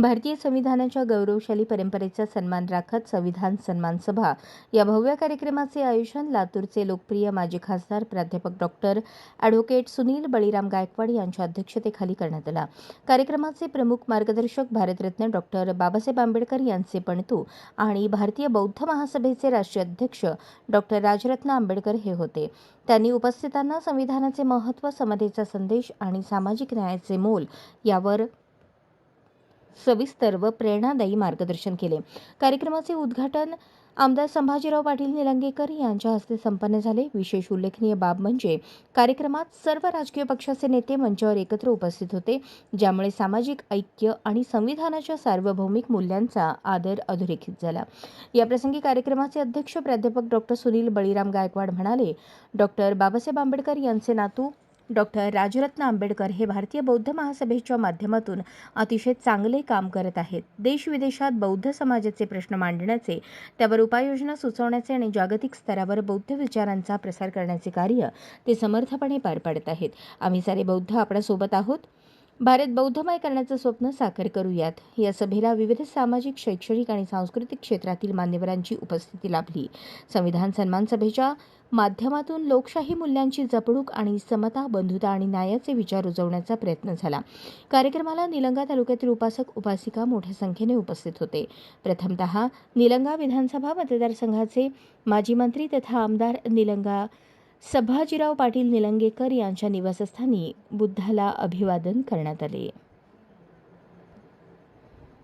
भारतीय संविधानाच्या गौरवशाली परंपरेचा सन्मान राखत संविधान सन्मान सभा या भव्य कार्यक्रमाचे आयोजन लातूरचे लोकप्रिय माजी खासदार प्राध्यापक डॉक्टर ॲडव्होकेट सुनील बळीराम गायकवाड यांच्या अध्यक्षतेखाली करण्यात आला. कार्यक्रमाचे प्रमुख मार्गदर्शक भारतरत्न डॉक्टर बाबासाहेब आंबेडकर यांचे पणतू आणि भारतीय बौद्ध महासभेचे राष्ट्रीय अध्यक्ष डॉक्टर राजरत्न आंबेडकर हे होते. त्यांनी उपस्थितांना संविधानाचे महत्त्व समतेचा संदेश आणि सामाजिक न्यायाचे मोल यावर सविस्तर व प्रेरणादायी मार्गदर्शन केले. कार्यक्रमाचे उद्घाटन आमदार संभाजीराव पाटील निलंगेकर यांच्या हस्ते संपन्न झाले. विशेष उल्लेखनीय बाब म्हणजे कार्यक्रमात सर्व राजकीय पक्षाचे नेते मंचावर एकत्र उपस्थित होते ज्यामुळे सामाजिक ऐक्य आणि संविधानाच्या सार्वभौमिक मूल्यांचा आदर अधोरेखित झाला. याप्रसंगी कार्यक्रमाचे अध्यक्ष प्राध्यापक डॉक्टर सुनील बळीराम गायकवाड म्हणाले डॉक्टर बाबासाहेब आंबेडकर यांचे नातू डॉक्टर राजरत्न आंबेडकर हे भारतीय बौद्ध महासभेच्या माध्यमातून अतिशय चांगले काम करत आहेत. देश विदेशात बौद्ध समाजाचे प्रश्न मांडण्याचे त्यावर उपाययोजना सुचवण्याचे आणि जागतिक स्तरावर बौद्ध विचारांचा प्रसार करण्याचे कार्य ते समर्थपणे पार पाडत आहेत. आम्ही सारे बौद्ध आपल्यासोबत आहोत. भारत बौद्धमय करण्याचं स्वप्न साकार करूयात. या सभेला विविध सामाजिक शैक्षणिक आणि सांस्कृतिक क्षेत्रातील मान्यवरांची उपस्थिती लाभली. संविधान सन्मान सभेच्या माध्यमातून लोकशाही मूल्यांची जपणूक आणि समता बंधुता आणि न्यायाचे विचार रुजवण्याचा प्रयत्न झाला. कार्यक्रमाला निलंगा तालुक्यातील उपासक उपासिका मोठ्या संख्येने उपस्थित होते. प्रथमतः निलंगा विधानसभा मतदारसंघाचे माजी मंत्री तथा आमदार निलंगा संभाजीराव पाटील निलंगेकर यांच्या निवासस्थानी बुद्धाला अभिवादन करण्यात आले.